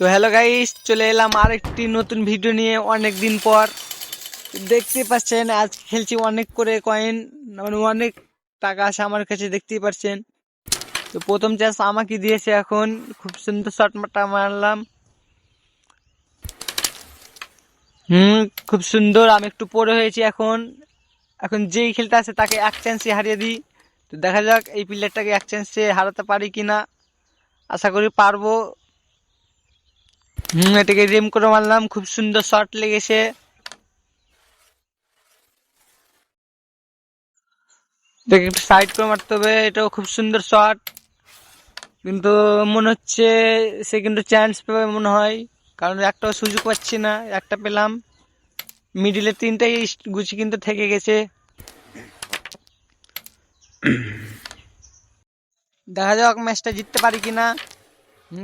তো hello guys চলে এলাম আরেকটি নতুন ভিডিও নিয়ে অনেক দিন পর। দেখতে পাচ্ছেন, আজ খেলছি অনেক করে কয়েন মানে অনেক টাকা আছে আমার কাছে, দেখতেই পাচ্ছেন। তো প্রথম চাষ আমাকে দিয়েছে এখন, খুব সুন্দর শটটা মারলাম। হুম, খুব সুন্দর, আমি একটু পরে হয়েছি এখন। এখন যেই খেলতে আছে তাকে এক চান্সে হারিয়ে দিই। তো দেখা যাক এই প্লেয়ারটাকে এক চান্সে হারাতে পারি কিনা। আশা করি পারব। হুম এটাকে রিম করে মারলাম, খুব সুন্দর শট লেগেছে। সাইড করে মারতে হবে, এটাও খুব সুন্দর শট কিন্তু মনে হচ্ছে সে কিন্তু চান্স পাবে মনে হয়, কারণ একটাও সুযোগ পাচ্ছি না, একটা পেলাম। মিডিলে তিনটাই গুছি কিন্তু থেকে গেছে। দেখা যাক ম্যাচটা জিততে পারি কিনা।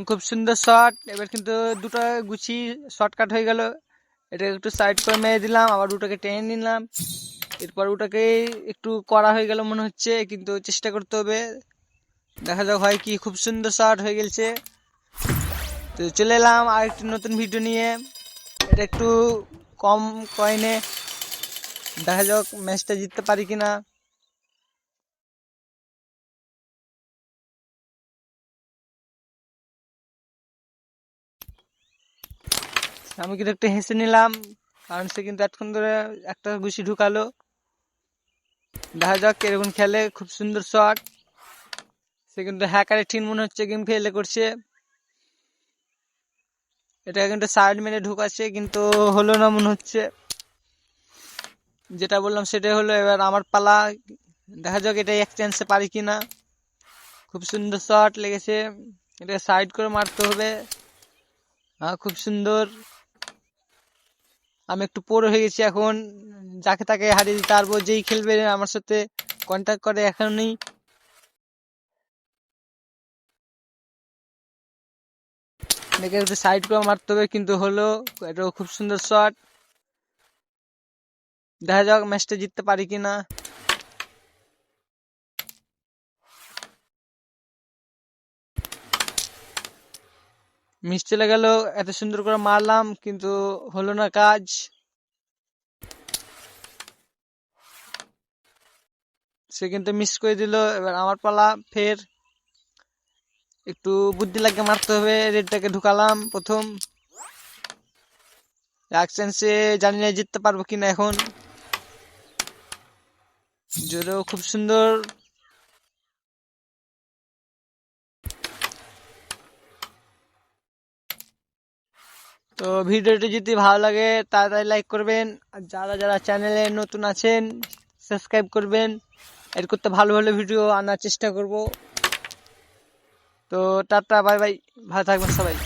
খুব সুন্দর শট এবার কিন্তু দুটো গুছি শর্টকাট হয়ে গেল। এটা একটু সাইড করে মেরে দিলাম, আবার দুটোকে টেনে নিলাম। এরপর ওটাকে একটু করা হয়ে গেল মনে হচ্ছে, কিন্তু চেষ্টা করতে হবে। দেখা যাক হয় কি, খুব সুন্দর শট হয়ে গেছে তো চলে এলাম আর একটি নতুন ভিডিও নিয়ে। এটা একটু কম কয়েনে দেখা যাক ম্যাচটা জিততে পারি কিনা। আমি কিন্তু একটু হেসে নিলাম, কারণ সে কিন্তু এতক্ষণ ধরে একটা ঘুষি ঢুকালো। দেখা যাক এরকম খেলে, খুব সুন্দর শট সে কিন্তু হ্যাকারে ঠিন মনে হচ্ছে গেম ফেলে করছে। এটা কিন্তু সাইড মেরে ঢুকাচ্ছে, কিন্তু হলো না মনে হচ্ছে। যেটা বললাম সেটাই হলো, এবার আমার পালা। দেখা যাক এটা এক চান্সে পারি কি না খুব সুন্দর শট লেগেছে। এটা সাইড করে মারতে হবে। হ্যাঁ খুব সুন্দর। আমি একটু পড়ে হয়ে গেছি এখন। যাকে তাকে হারিয়ে দিতে পারব, যেই খেলবে আমার সাথে কন্ট্যাক্ট করে এখনই। সাইড করে মারতে হবে, কিন্তু হলো এটা খুব সুন্দর শট দেখা যাক ম্যাচটা জিততে পারি কিনা। মিস চলে গেল এত সুন্দর করে মারলাম, কিন্তু হলো না কাজ। সে কিন্তু মিস করে দিল, এবার আমার পালা, ফের। একটু বুদ্ধি লাগিয়ে মারতে হবে, রেডটাকে ঢুকালাম প্রথম। এক চান্সে জানি না জিততে পারব কিনা এখন। জোরেও খুব সুন্দর। তো ভিডিওটি যদি ভালো লাগে, তাড়াতাড়ি লাইক করবেন। আর যারা যারা চ্যানেলে নতুন আছেন সাবস্ক্রাইব করবেন। এর করতে ভালো ভালো ভিডিও আনার চেষ্টা করব। তো টাটা বাই বাই ভালো থাকবেন সবাই।